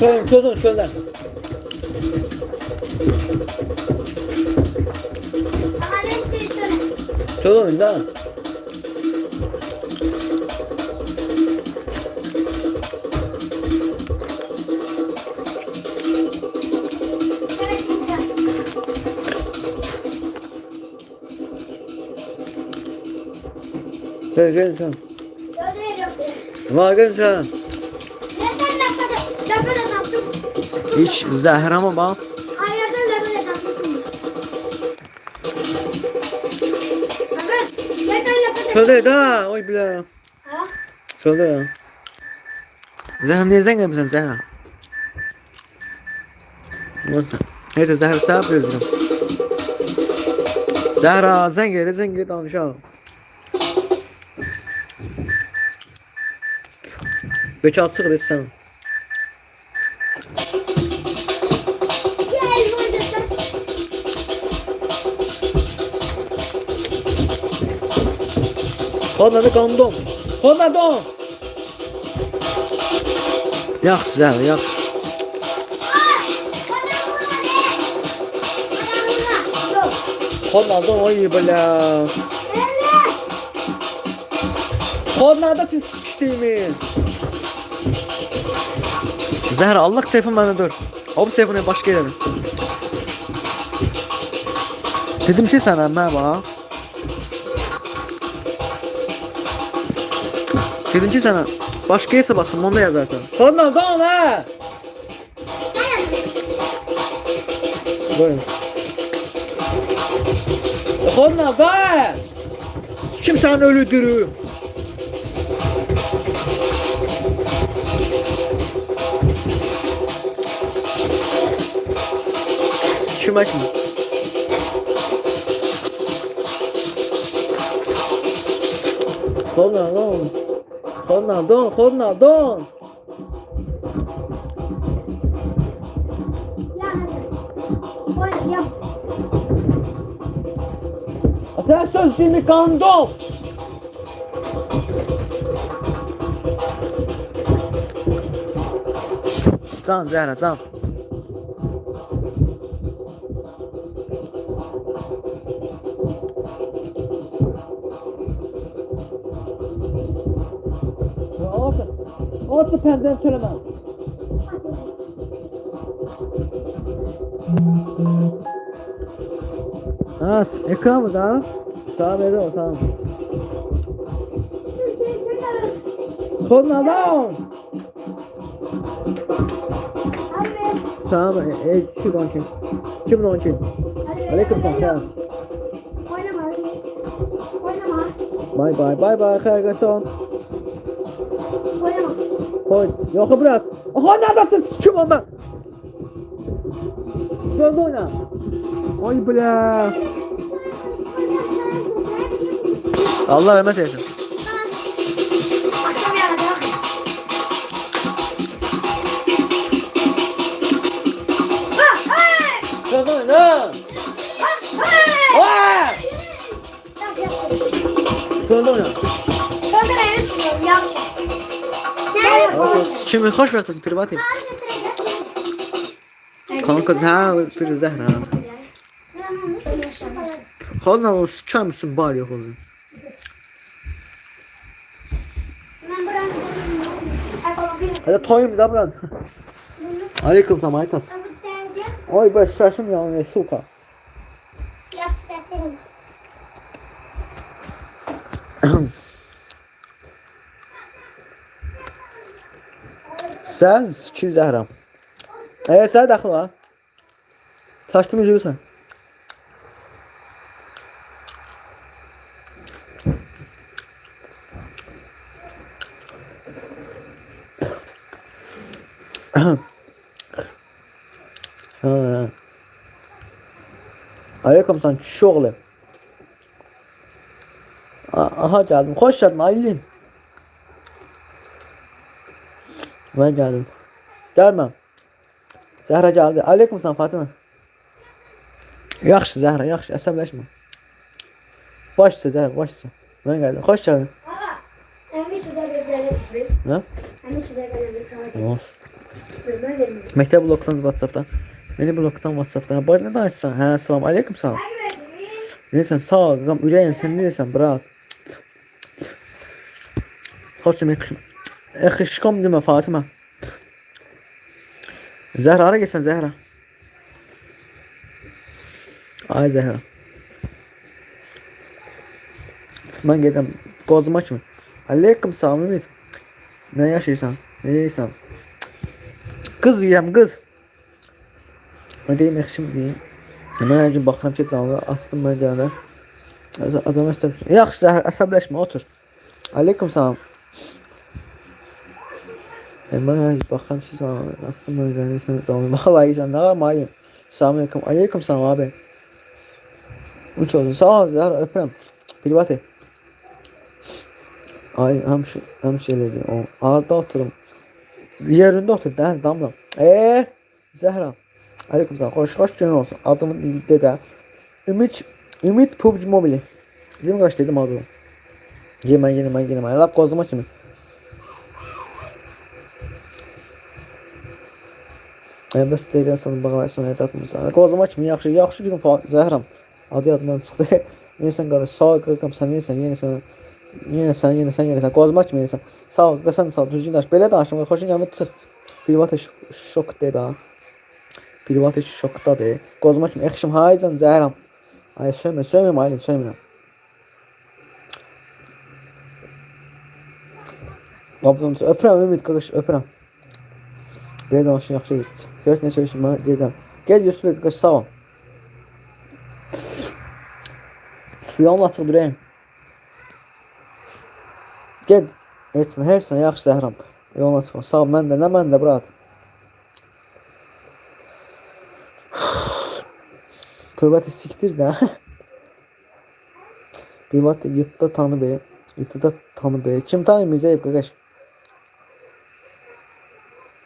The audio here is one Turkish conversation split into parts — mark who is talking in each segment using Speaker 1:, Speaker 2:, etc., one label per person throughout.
Speaker 1: Çözün çözün şöyle.
Speaker 2: Ama ne istiyorsun? Evet, güzel.
Speaker 1: Gel gel sen.
Speaker 2: Öyle.
Speaker 1: Var gel sen. Hiç zehrama bak. Şöyle da. Oy bile. Şöyle ya. Zehra niye zengin misin Zehra? Neyse. Zehra sen yapıyorsun. Zehra zengin zengin danışalım. Beş altı
Speaker 2: be! Bana vurma. Yok.
Speaker 1: Honda don oy.
Speaker 2: Evet.
Speaker 1: Honda'da siz sıkıştıymış. Zehra Allah telefon bende dur. O bu telefonu başka yere. Dedim ki sana merhaba. Dedim ki sana başka yere basın onda yazarsın. Honda don ha. Buyurun. Honda don. Kim sen ölüdürü? Sikmek mi? Ronaldo. Ronaldo, Ronaldo.
Speaker 2: Oyna yap.
Speaker 1: Sen sözcüğümü kandım. Tamam Zehra tamam. Orta penden söylemem. Ha, ekran mı daha? Tamam evet o tamam.
Speaker 2: Hadi be.
Speaker 1: Tamam, e, e, şu an kim? Kim lan kim?
Speaker 2: Hadi be.
Speaker 1: Aleyküm selam.
Speaker 2: Oynama hadi. Oynama.
Speaker 1: Bye bye bye bye Kaygason.
Speaker 2: Oynama.
Speaker 1: Koy. Yok bırak. Aha neredesin? Kim ondan? Döndü oyna. Ay bile. Allah rahmet eylesin. Döndü oyna. Döndü oyna. Hoş bıraktın privat ev. Kanka ha bir zehra. Kanka o sıçar mısın bari yok oğlum. Hadi toyum da buran. Aleyküm
Speaker 2: derece
Speaker 1: Oy ben saçım yani suka.
Speaker 2: yaş getirin.
Speaker 1: Sen sikir zəhram. Əgər sənə daxil var. Saçdım üzülürsən. Aleyküm sen şoğlu. Aha geldim. Hoş geldin Aylin. Ben geldim. Gelmem. Zəhra geldi. Aleyküm sen Fatıma. Yaxşı Zəhra, yaxşı. Əsəbləşmə. Başsa Zəhra, başsa. Ben geldim. Hoş geldin.
Speaker 2: Baba. Ben bir çizer bir plana çıkayım.
Speaker 1: Ne?
Speaker 2: Ben bir çizer bir plana çıkayım.
Speaker 1: Olsun. Məktəb blokdan WhatsAppdan. Məni blokdan WhatsAppdan. Bax nə danışsan? Hə, salam aleyküm salam. Neysən, sağ ol, ürəyim, sən necəsən, brat? Xoş yemək. Əxişkom demə Fatimə. Zəhra hara getsən Zəhra? Ay Zəhra. Mən gedirəm qozma kimi. Aleyküm salam Ümid. Nə yaşayırsan? Nə yeyirsən? Qız yeyəm, qız. Nə deyim, yaxşım deyim. Mən hər gün baxıram ki, canlı açdım mən gələndə. Adam istəm. Yaxşı, əsəbləşmə, otur. Aleyküm salam. Gün baxıram ki, canlı açdım mən gələndə canlı. Baxala yeyirsən, nə var mayın? Salam aleyküm. Salam abi. Uç olsun. Sağ ol Zəhra, öpürəm. Bilbati. Ay, həmişə, həmişə elədi. O, arada oturum. Yerində otur, dən damla. Eee, Zəhra. Aleyküm selam. Hoş, hoş günün olsun. Adımı de də. Ümit, Ümit PUBG Mobile. Dedim kaç dedim adı. Yemə, yemə, yemə. Lap qozma kimi. Bəs deyirsən sən bağlayırsan, heç atmırsan. Qozma kimi yaxşı, yaxşı gün Zəhram. Adı yadımdan çıxdı. Neysən qardaş, sağ qaqam, sən neysən, yenə sən, yenə sən, yenə sən, yenə sən. Qozma kimi yenə sən. Sağ qaqam, sağ düzgün danış. Belə danışma, xoşun gəlmir çıx. Bir vaxt şok de daha. Privat işi şokdadır. Qozma kimi yaxşım haycan zəhram. Ay söymə, söymə ailə, söymə. Babam öpürəm Ümid qaqış, öpürəm. Belə danışın yaxşıdır. Söz söyləşim mən gedirəm. Gel Yusuf sağ ol. Yolun açıq durayım. Gel. Etsin, sən yaxşı zəhram. Yolun açıq. ol. Sağ mən də, nə mən də, brat. Privatı siktir də. Privat yıtda tanı be. Yıtda tanı be. Kim tanı Mirzəyev qaqaş?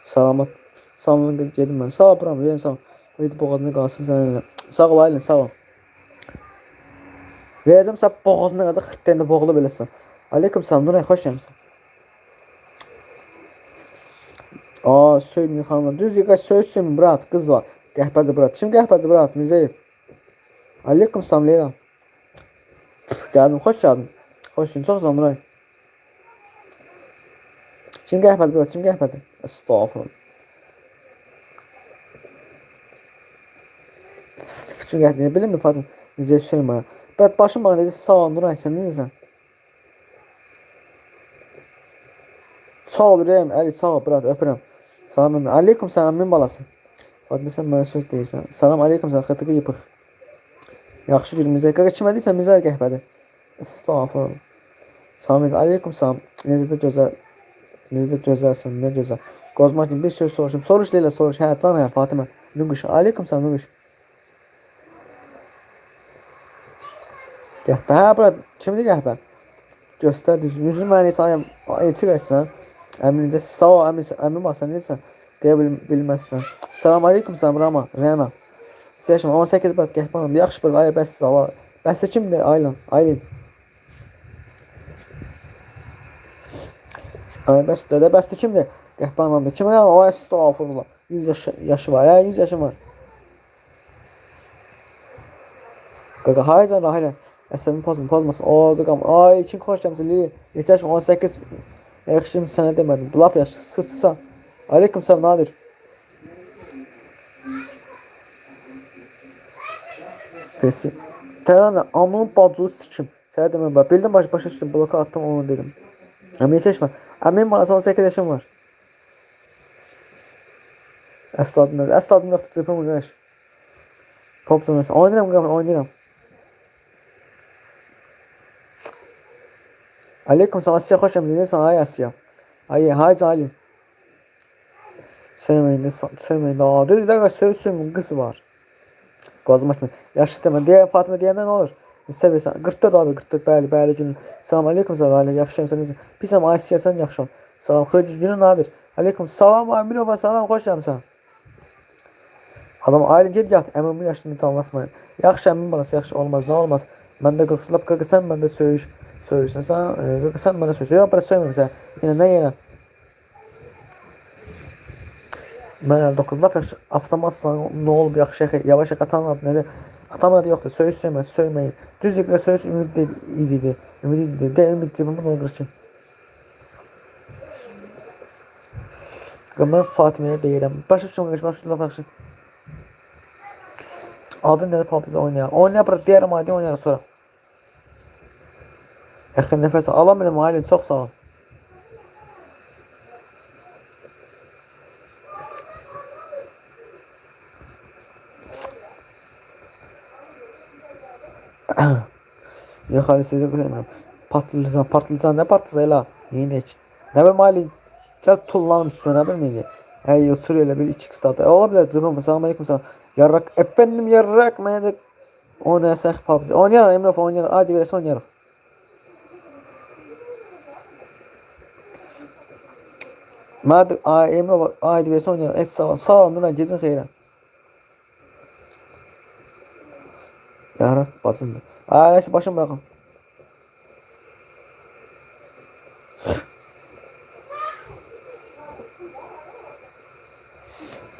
Speaker 1: Salamat. Salamat gedim mən. Sağ ol, buram, yerim sağ. Qoydu boğazına qalsın səninlə. Sağ ol Aylin, sağ ol. Verəcəm sən boğazına qədər xittəndə boğulu beləsən. Aleyküm salam, Nuray, xoş gəlmisən. Aa, söyləyin xanımlar. Düz yıqaş söz söyləyin, brat, qız var. Qəhbədir, brat. Kim qəhbədir, brat? Mirzəyev. Aleyküm salam Leyla. Gəldim, xoş gəldin. Xoş gəldin, çox sağ Nuray. Kim qəhbədir, brat? Kim qəhbədir? Estağfurullah. Kim qəhbədir? Bilmirəm Fatim. Necə söyləyim. Brat, başım bana necə sağ ol Nuray, sən necəsən? Sağ ol Rəm, Əli, sağ ol, brat, öpürəm. Salam əmi. Aleyküm salam, min balası. Fatma sən mənə söz deyirsən. Salam aleyküm sən xətıqı yıpıq. Yaxşı günümüzə. Qaqa kimə deyirsən Mirzə qəhbədir. Estağfurullah. Salam aleyküm salam. Necə də gözəl. Necə də gözəlsən, nə gözəl. Qozma kimi bir söz soruşum. Soruş Leyla, soruş. Hə, can hə, Fatimə. Nuquş. Aleyküm salam Nuquş. Qəhbə. Hə, bura kimdir qəhbə? Göstər düzgün. Üzün məni sayım. Eti qəçsən. Əmin necə? Sağ ol, sən necəsən? Deyə bil bilməzsən. Salam aleyküm salam Rama, Rəna. Səhşəm 18 bət qəhbə oldu. Yaxşı bir ay bəsdir Allah. Bəsdir kimdir? Aylan, Aylin. Ay bəsdir də bəsdir kimdir? Oldu. Kimə ya? O estağfurullah. 100 yaşı, yaşı var. Ya 100 yaşım var. Qaqa haycan rahilə. Əsəbimi pozma, pozmasın. O qaqam. Ay kim xoş gəlmisən Lili. Yetəş 18 Yaxşım sənə demədim. Lap yaxşı. Sıçsa. Aleyküm salam Nadir. Pesi. Tərənə amın bacığı sikim. Sənə deməm bax. Bildim baş başa düşdüm. Bloka attım onu dedim. Əmin seçmə. Əmin bana 18 yaşım var. Əsl adım nədir? Əsl adım yoxdur. Cıpım qardaş. Pop zonası. Oynayıram oynayıram. Aleyküm salam. Asiya xoş gəlmisiniz. Necəsən? Ay Asiya. Ay, hay Cali. Sevməyin də, sevməyin də. Aa, Düz söz söymün qız var. Qazım açma. Yaxşı demə. Deyə Fatimə deyəndə nə olur? Sevirsən. 44 abi, 44. Bəli, bəli gün. Salam aleyküm salam. Ailə yaxşı gəlmisən. Necəsən? Pisəm Asiya sən yaxşı ol. Salam xeyir günün nadir. Aleyküm salam Amirova salam xoş gəlmisən. Adam ailə gel yat. Əmin bu yaşını tanlasmayın. Yaxşı əmin balası yaxşı olmaz. Nə olmaz? Məndə qırxılıb qırxısan məndə söyüş. Söyürsən sən, e, qırxısan mənə söyüş. Yox, bura söymürəm sən. Yenə nə yenə? Mən 59 lap yaxşı avtomatsan nə olub yaxşı yavaş atan adı nədir? Atam adı yoxdur. Söyüş söyməz, söyməyin. Düz yıqı söyüş ümid idi. Ümid idi. De ümid cibimin olur ki. Mən Fatiməyə deyirəm. Başa düşürəm qardaş, başa laf yaxşı. Adı nədir PUBG-də oynayaq. Oynayaq bura deyərəm oynayaq sonra. Yaxın nəfəs alamıram Aylin, çox sağ ol. Yox, hələ sizə bilmirəm. Patlıcan, patlıcan, nə patlıcan elə? Neyinək? Nə bilim Aylin, gəl tullanım üstünə, nə bilim neyini. Hey, otur elə bir 2x dadı. Ola bilər, cıbım, salam aleyküm salam. Yarrak, efendim yarrak, mənə də oynayasaq PUBG. Oynayarıq, Emrah oynayarıq. Hadi verəsə oynayarıq. Mədə Emrah hadi verəsə oynayarıq. Et sağ sağ ol, Nurhan, gecin xeyrə. Yarrak, bacımdır. Ay, nəysə, başım bırakın.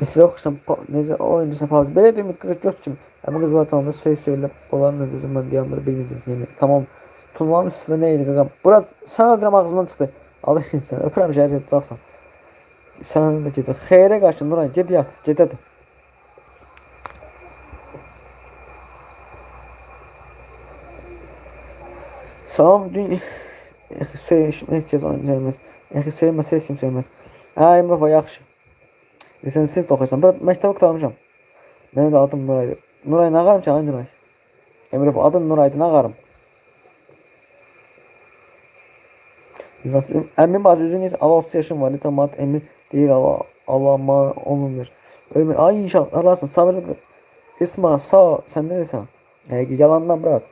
Speaker 1: Siz oxusan, necə oynayırsan pauza. Belə deyim, göt kimi. Həmin qız var canında söy söylə. Onların da düzün mən dayandır bilməyəcəksiniz. Yəni tamam. Tullanın üstünə nə idi qaqam? Biraz sən öldürəm ağzımdan çıxdı. Allah insan. Öpürəm şəhər yatacaqsan. Sən də gecə. Xeyrə qaçın Nuray. Get yat. Get hadi. Salam dün söyləşim heç kəs oynayamaz. Yaxşı söyləməsə heç kim söyləməz. Emrah va yaxşı. Sən sinif oxuyursan. Bir məktəbə qurtarmışam. Mənim də adım Nuraydır. Nuray nə ağarım ki, ay Nuray? Emrah adın Nuraydır, nə ağarım? Əmin bazı üzün isə Allah 30 yaşım var. Necə mat əmin deyir Allah Allah ma olmur. Ölmür. Ay inşallah arasın. Sabırlı İsma sağ ol. Sən nə desən? Yəni yalandan bırak.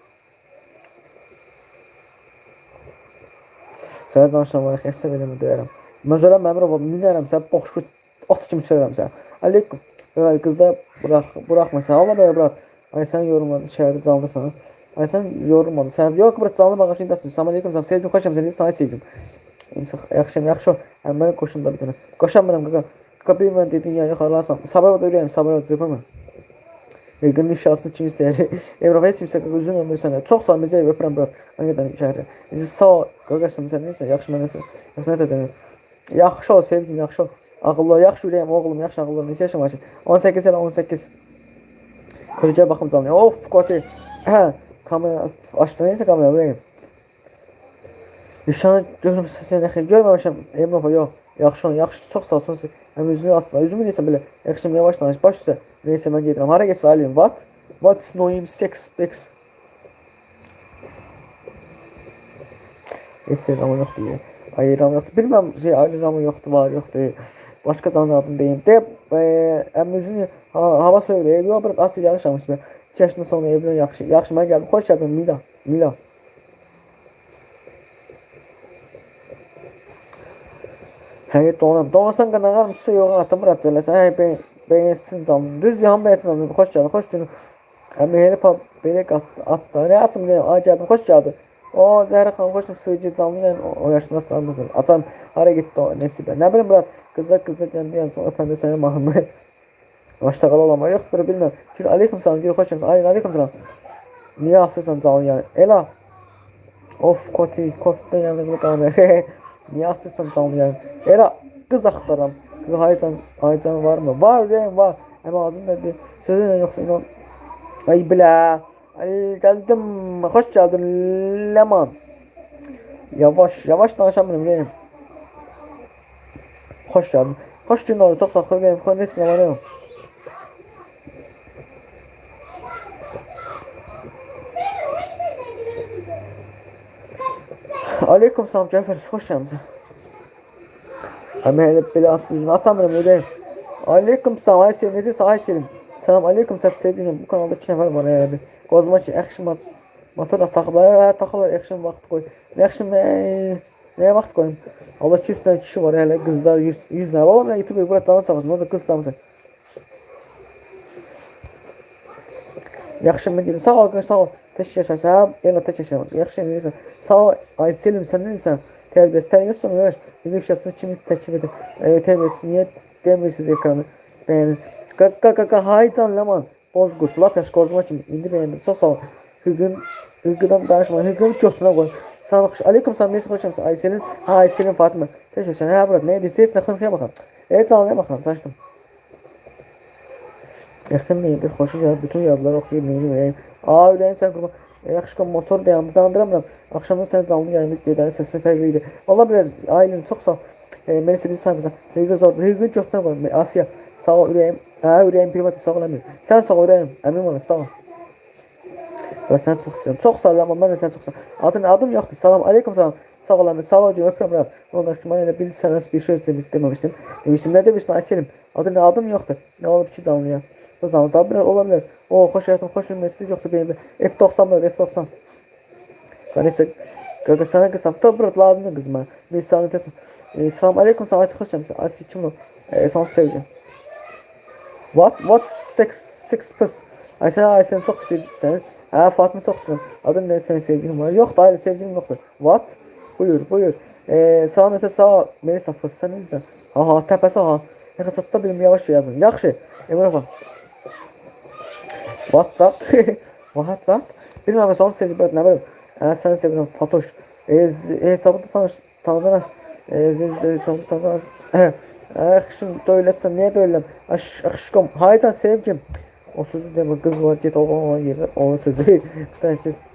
Speaker 1: Sənə danışan var, xəstə verəmə döyərəm. Məsələn, Məmrov, minərəm sən, boş ot kimi sürərəm sən. Aleykum. Ay qızlar burax, buraxma sən. Allah belə burax. Ay sən yorulmadın, şəhərdə canlısan. Ay sən yorulmadın. Sən yox, bura canlı bağışın dəsin. Salam aleykum, sən sevdim, xoşam səni, səni sevdim. امسخ يخشم يخشم عمال الكوشن ده بتنا كوشن بنا مجاكا kapıyı ben dedin yani yakalarsan sabah da bileyim sabah da yapamam. Yılgınlık şahsını kim ister? Evropa hiç kimse uzun ömür sana. Çox samimice öpürəm brat. Hakikaten şəhərə. Bizi sağ qaqaşım sən neysə yaxşı mənə sən. Yaxşı nə təzəni. Yaxşı ol sevgilim yaxşı ol. Ağıllı yaxşı ürəyim oğlum yaxşı ağıllı neçə yaşamaşın? 18 elə 18. Kırıca baxım canlı. Of Koti. Hə kamera açdı neysə kamera ürəyim. Nişanı görürüm səsinə xeyr. Görməmişəm. Emrova yox. Yaxşı ol, yaxşı. Çox sağ olsun. Həm üzünü açsın. Üzümü nəsə belə. Yaxşı yavaş danış. Baş üstə. Neysə mən gedirəm. Hara getsə alayım. What? What is noyim sex bex? Heç ramı yoxdur. Ay ramı yoxdur. Bilməm şey ayrı ramı yoxdur, var yoxdur. Başqa canlı adını deyim. De, e, həm üzünü ha, hava soyuqdur. Ev yox, bir asıl yağış almış. 2 yaşından sonra evdən yaxşı. Yaxşı mən gəldim. Xoş gəldin Mila. Mila. Hey donam. Donarsan qanağar su yox atımır at eləsən. Hey be beğensin canım. Düz yan beğensin canım. Xoş gəldin. Xoş gəldin. Əmi hele pap belə qas atdı. Ne atım ne? Gəldim. Xoş gəldin. O Zəhra xanım xoşum sığıcı canlı yəni o, o yaşında sarmısın. Açarım hara getdi o Nesibə. Nə bilim Murat qızlar qızlar gəndə yəni öpəndə səni mahnı. Başdaqal olama yox bir bilmirəm. Çünki aleyküm salam gir xoş gəlmisən. Aleyküm salam. Niyə asırsan canlı yəni? Ela. Of koti kofta yanında qalmır. Niyə atırsan canlı yəni? Ela qız axtaram. Qız Aycan Aycan varmı? Var ürəyim var. Amma ağzım nədir? Sözünlə yoxsa inan. Ay bilə. Ay gəldim. Xoş gəldin Leman. Yavaş, yavaş danışamıyorum ürəyim. Xoş gəldin. Xoş gün oldu. Çox sağ ol ürəyim. Xoş nəsin amanım. Aleyküm salam Cəfər, xoş gəlmisən. Həmə elə belə üzünü açamıram ürəyim. Aleyküm salam, ay Selim, necəsən ay Selim? Salam aleyküm, səhv sevdiyim. Bu kanalda 2 nəfər var elə bir. Qozma ki, yaxşı mat motor taxıblar, hə, taxıblar, yaxşı vaxt qoy. Yaxşı nə nəyə vaxt qoyum? Allah 200 dənə kişi var hələ, qızlar 100 100 nəfər. Oğlum, YouTube bura canı sağ olsun. O da qız damısan. Yaxşı mən gedim. Sağ ol, sağ ol. Tək yaşasan, elə tək yaşasan. Yaxşı eləyirsən. Sağ ol, ay Selim, sən nəsən? Tərbiyəsi, tərbiyəsi sonra yavaş. Bir ifşasını kim təklif edib? E, tərbiyəsi niyə demirsiniz ekranı? beğenin. Kaka kaka haycan Leman. Bozkurt lap yaş kozma kimi indi beğendim. Çok sağ ol. Hügün Hügüden danışma. Hügün götüne koy. Sana bakış. Aleyküm selam. Neyse hoş geldin. Aysel'in. Ha Aysel'in Fatıma. Teşekkür ederim. Ha burada neydi? Ses ne kırmızıya bakalım. Evet canlıya bakalım. Saçtım. Yakın neydi? Hoşum geldi. Bütün yazıları okuyayım. Neyini vereyim. Aa ürəyim sən qurban. E, Yaxşı motor dayandı. Dandıramıram. Axşamdan sən canlı yayında gedənin səsin fərqli idi. Ola bilər. Ailən çox sağ. E, məni isə bir saymısan. Hüquq zordu. Hüquq götünə qoy. Asiya. Sağ ol ürəyim. Hə ürəyim privat sağ ol əmin. Sən sağ ol ürəyim. Əmin ol sağ ol. Və səni çox istəyirəm. Çox sağ ol amma mən də səni çox istəyirəm. Adın adım yoxdur. Salam aleyküm salam. Sağ ol əmin. Sağ ol. Öpürəm Rab. Ondan ki mən elə bil sənə bir şey demək deməmişdim. Demişdim. Nə demişdin Ayselim? Adın adım yoxdur. Nə olub ki canlıya? Bu canlı da bilər ola bilər. O xoş həyatım, xoş üniversitet yoxsa BMW. F90 var, F90. Ben ise Gaga sana kız taptı bırak lazım kız ben. Bir saniye teslim. E, selam aleyküm sana açık hoş geldin. Asi kim o? E, son sevgi. What? What? Six, six pis. Ay sen ay sen çok sevdin. Ha Fatma çok sevdin. Adın ne senin sevgilin var? Yok da öyle sevgilin yoktur. What? Buyur buyur. E, sağ nete sağ Melisa fıs sen. Ha ha tepesi ha. Ne kadar da bilim yavaş yazın. Yaxşı. Emre bak. WhatsApp. WhatsApp. Bilmem son sevgi ben ne bileyim. Ha sen sevgilim Fatoş. E, z- hesabı da tanış tanıdınız. E, siz de hesabı tanıdınız. He. Akşam böylesin niye böylem? Aş, aşkım. Haydan sevgim. O sözü deme kız var git oğlan olan yere onun sözü.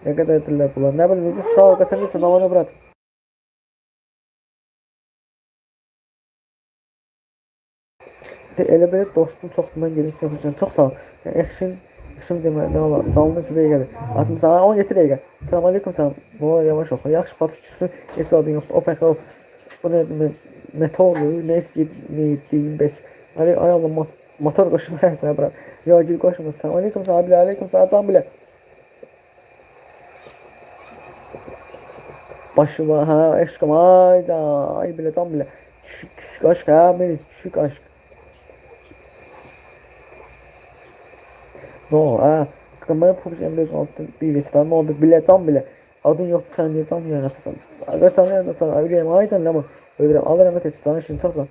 Speaker 1: Ne kadar diller bunlar. Ne bileyim siz sağ ol sen değilsin amanı bırak. Elə belə dostum çoxdur mən gedib yapacağım. Çox sağ ol. Yəni Yaxşın demə nə olar? Canlı neçə dəqiqədir? Atım sana 17 dəqiqə. Salam aleyküm salam. Olar yavaş oxu. Yaxşı patuşçusu heç adın yoxdur. Of əxə of. Bu nə? Meteorlu, nə istəyir, nə deyim bəs. Ali ay Allah mot motor qoşma sən bura. Ya gül qoşma. Salam aleyküm salam. Bilə aleyküm salam. Can bilə. Başıma ha aşkım ay da ay bilə can bilə. Düşük, düşük aşk ha Melis düşük aşk. No, ha. Kamera problem bez oldu. Bir veçten ne oldu? Bile tam bile. Adın yoktu sen diye tam diye anlatsın. Aga sen ne anlatsın? Öyleyim aycan ama. Öyleyim. Allah rahmet etsin. Sana şimdi sağ.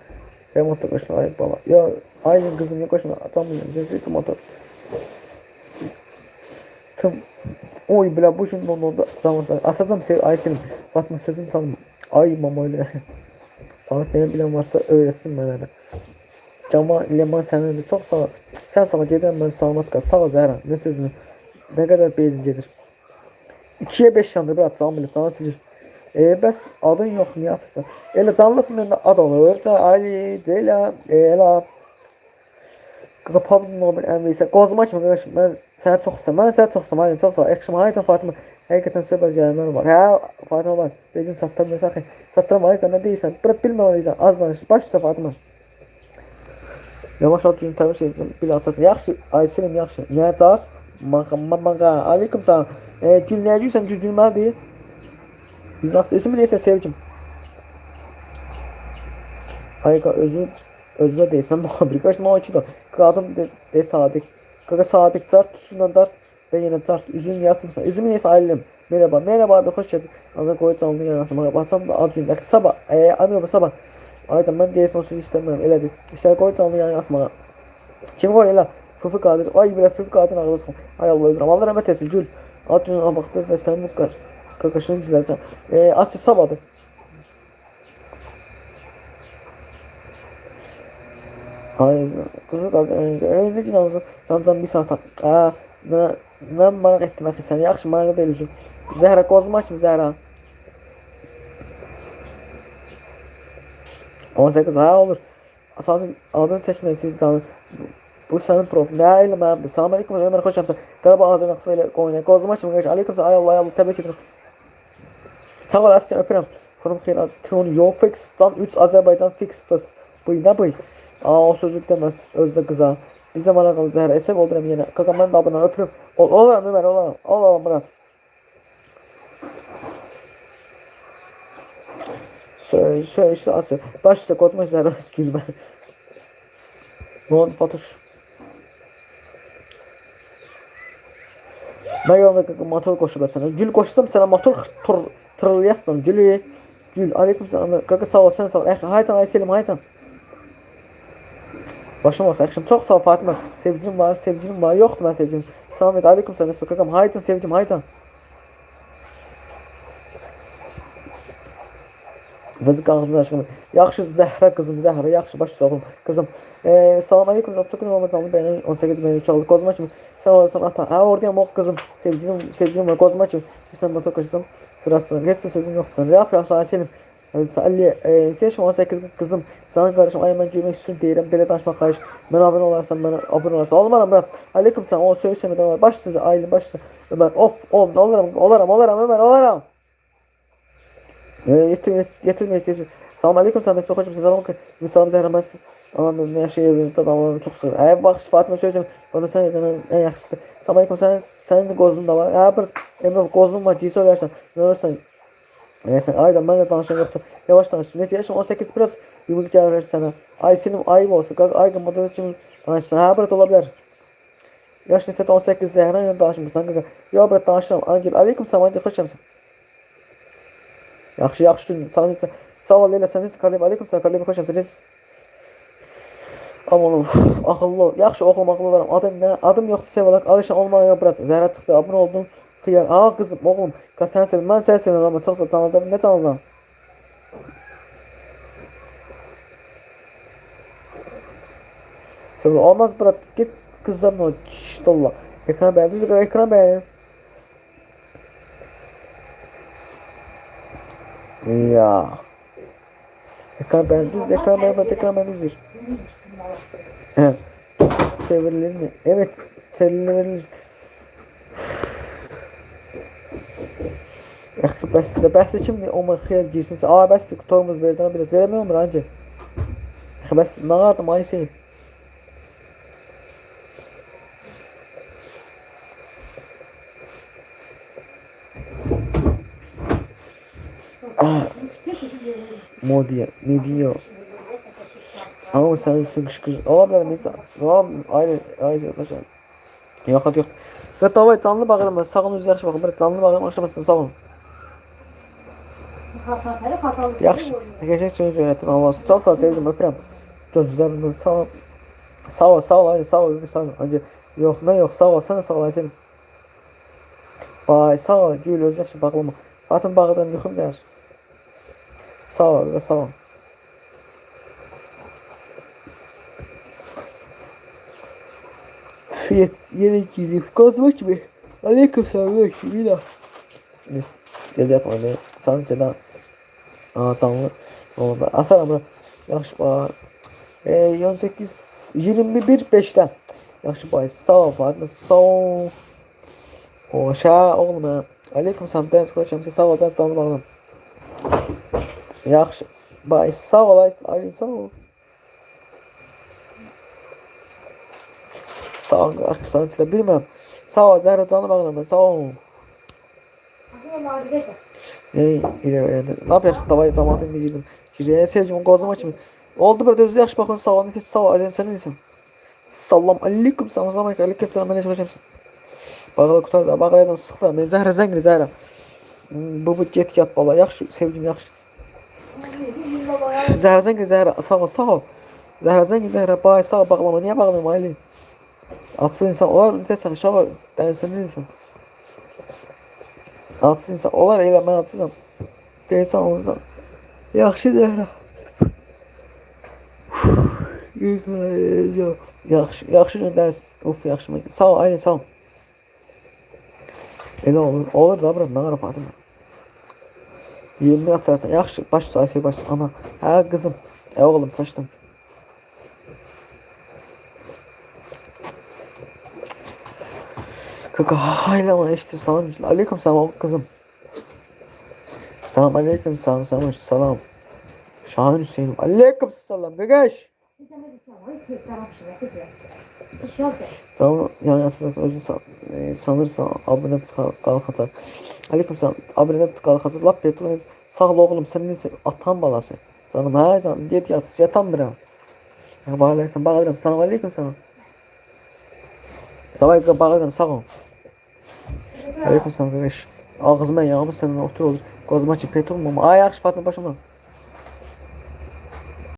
Speaker 1: Ben motor koşma. Ay baba. Ya aynı kızım yok koşma. Tam bile. Sesi ki motor. Tüm. Oy bile bu şimdi da zaman zaman. Atacağım sev Ayşe'nin. Fatma sözüm sanma. Ay mama öyle. Sanat benim bilen varsa öğretsin bana da. Cama Leman də çox sağ. Sən sağ ol, gedirəm mən salamat qal. Sağ ol Zəhra. Nə sözünü? Nə qədər bezim gedir. 2-yə 5 yandır bırak canım bilir. Canı silir. E, bəs adın yox, niyə atırsan? Elə canlısın məndə ad olur. Da Ali, Deyla, e, elə. Qaqa PUBG Mobile MVS. Qozma kimi qardaşım. Mən səni çox istəyirəm. Mən səni çox istəyirəm. Aynen çox sağ ol. Yaxşı, haytan Fatıma. Həqiqətən söhbət gələnlər var. Hə, Fatıma var. Bezin çatdırmırsan axı. Çatdıram ayqa nə deyirsən? Bırak bilmə deyirsən. Az danış. Baş üstə Fatıma. Yavaş at günü təmiş edəcəm. Bil atacaq. Yaxşı, Ayselim yaxşı. Çağır? Maqa. Aleyküm salam. E, gül nəyə gülsən? Gül gülməlidir. Biz nasıl özümü deyirsən sevgim. Ayqa özü özünə deyirsən nə bir qaç nə o ki də. Qadım de, de Sadık. Qaqa Sadık çart tutundan dart. Ben yine çart üzün yatmışsan. Üzümü neyse ailem. Merhaba. Merhaba abi hoş geldin. Ana koy canlı yayınlasın. Basam da ad günü. Sabah. E, Amir sabah. Aydan ben o sözü istəmirəm. Elədir. İşte qoy canlı yayın asmağa. Kim var elə? Fıfı Qadir. Ay belə Fıfı Qadir ağzı soxum. Ay Allah öldürəm. Allah rəhmət etsin. Gül. Ad günü baxdı və sən bu qədər qaqaşını izlərsən. E, Asya sabahdır. Ay, Fıfı Qadir. E, nə gidansın? Samcan bir saat. Ha, nə nə maraq axı sən. Yaxşı maraq deyil üzüm. Zəhra qozma kimi Zəhra. 18 ha olur. Sadece adını çekmesi tamam. Bu senin profil. Ne ilmi abi. Selamun aleyküm. Ömer hoş geldin. Galiba ağzını kısmıyla oyna. Kozma için geç. Aleyküm selam. Ay Allah ay Allah. Tebrik ederim. Sağ ol Asya öpürüm. Kurum khayrat. Tune yo fix. Tam 3 Azerbaycan fix fıs. Bu ne bu? Aa o sözlük demez. Özde kıza. Bizde bana kaldı zehra. Esef olduram yine. Kaka ben de abone öpürüm. Ol, olarım Ömer olarım. Olarım Murat. Şöyle şöyle işte Asya. Başta kodma zehra. Gülme. Ne oldu Fatoş? Ben yorumda kanka motor koşu ben sana. Gül koşsam sana motor tur tırılayasın. Gülü. Gül. Aleyküm selam. Kanka sağ ol sen sağ ol. Eh, haytan Ayselim haytan. Başım olsa akşam çok sağ ol Fatıma. Sevgilim var, sevgilim var. Yoktu ben sevgilim. Selamet aleyküm Esma kakam. Haydi sevgilim haydi. Vızık ağzımda aşkım. Yaxşı Zəhra kızım, Zəhra yaxşı baş sağ olun kızım. Ee, salam aleyküm çok önemli canlı beni 18 beni çaldı. Kozma için sen olasın ata. Ha oradayım o kızım. Sevgilim, sevgilim var. Kozma için sen motor kaçırsam sırası. Geçsin sözüm yoksun. Ne yapıyorsun Selim? Ali, e, şu 18 kızım. Sana kardeşim ay ben girmek istiyorum deyirəm. Belə danışma xahiş. Mən abunə olarsan, mən abunə olarsan. Olmaram Murat. Aleyküm sen o söz söyləmədən var. Baş sizə ailə, baş sizə. Ömər, of, of, olaram, olaram, olaram Ömər, olaram. E, yetim, yetim, yetim. Salam aleyküm sen Mesut hocam. Selam bakın. Salam Zəhra Anladım, ne yaşayabiliriz adamlarım çok sıkır. Eğer bak Fatıma söyleyeceğim, bana sen yapın en yaxşısı. Salam aleyküm sen, senin de var. Eğer bir Emre gozun var, cisi olarsan, ne olursan. Eğer sen aydan ben de danışan yoktu. Yavaş danış. Neyse yaşım 18 biraz yumruk verir sana. Ay senin ayıp olsun. Kalk aygın model için danışsan. Ha bırak olabilir. Yaş neyse 18 Zehra ile danışmışsan kanka. Ya bırak danışalım. Angel aleyküm selam. Angel hoş geldin. Yaxşı, yaxşı gün. Sağ olun. Sağ ol Leyla. Sen nesin? Kardeşim aleyküm selam. Kardeşim hoş geldin. Aman ol. Akıllı. Yaxşı oğlum akıllı olaram. Adın ne? Adım yoxdur sevalak. Alışan olmaya bırak. Zəhra çıxdı. Abunə oldum. Xiyar. Aa kızım oğlum. Ka sen sevim. Ben seni seviyorum ama çok da tanıdım. Ne tanıdım? Sevil olmaz bırak. Git kızların o. Şşt Allah. Ekran beğen. Düz ekran beğen. Ya. Ekran beğen. Düz ekran beğen. Bak ekran. Evet. Çevirilir mi? Evet. Çevirilir. Yaxşı, bəs sizə bəs kimdir? O mən xeyal girsinsə. Aa, bəs tormuz verdən biraz verəmiyor mu? Yaxşı, bəs nə qardım ay şey. Modiya, ne diyor? Ama sen sıkışkış. Olabilir mesela. Tamam, aynı aynı arkadaşlar. Yok hadi yok. Ya davay canlı bağırma. Sağ olun yaxşı baxın. Bir canlı bağırma. Başlamasın sağ olun. Yaxşı. Geçen söz öğrettin Allah olsun. Çok sağ sevdim öpürəm. Gözlərimdən sağ ol. Sağ ol, sağ ol, aynı sağ ol, sağ ol. Önce yok ne yok sağ ol, sen de sağ ol Ayşe'lim. Vay sağ ol, gül öz yaxşı bağlama. Atın bağdan yuxum gəlir. Sağ ol, və sağ ol. Yet, yere girip gazma gibi. Aleyküm selam, bir daha. Biz gel yapma ne? Sancadan. Aa tamam. Orada. Asar ama. Yaxşı bax. E, 18 21 5'ten. Yaxşı bax. Sağ ol Fatma. Sağ ol. Oşa oğlum ha. Aleyküm selam. Ben çalışıyorum. Sağ ol. Ben sana bağlam. Yaxşı. Bax. Sağ ol. Ay sağ ol. Sağ ol. Yaxşı sizə bilmirəm. Sağ ol. Zəhra canı bağlam. Sağ ol. Ey, elə elə. Ne yapıyorsun? Davay zamanında indi girdim. Girəyə sevgim qozum kimi. Oldu bir özü yaxşı baxın. Sağ ol. Nəsə sağ ol. Sən nəsən? Salam aleyküm. Salam salam. Aleyküm salam. Mən çalışırsın. Bağla qutar da. Bağlayadan sıxdı. Mən zəhra zəngli zəhra. Bu bu get yat bala. Yaxşı sevgim yaxşı. Zəhra zəngli zəhra. Sağ ol. Sağ ol. Zəhra zəngli zəhra. Bay sağ ol. Bağlama. Niyə bağlamam Ali? Atsız insan olar. Nəsə şava. Dən sən nəsən? Atsız insan olar elə mən atsızam. Deyirsən olursan. Yaxşı Zəhra. Yaxşı, yaxşı göndəriz. Uf, yaxşı. Sağ ol, aynen sağ ol. Elə olur. Olur da bura, nə qara Fatıma. 20 atsarsan, yaxşı. Baş sayısı baş. Ana, hə qızım. E oğlum saçdım. Kaka hayla bana işte salam. Aleyküm selam kızım. Selam aleyküm selam selam selam. Şahin Hüseyin. Aleyküm selam gagaş. Tamam yani aslında san, e, sanırsan abone kalkacak. Aleyküm selam. Abone kalkacak. Lap beton. Sağ ol oğlum sen neyse atan balası. Sanım ha can git yat yatan bir an. Ya bağlarsan bağlarım. Selam aleyküm selam. Davay bağlarım sağ ol. Aleyküm selam kardeş. Ağzıma yağmış senin otur olur. Ki petrol mu? Ay yaxşı Fatma başıma.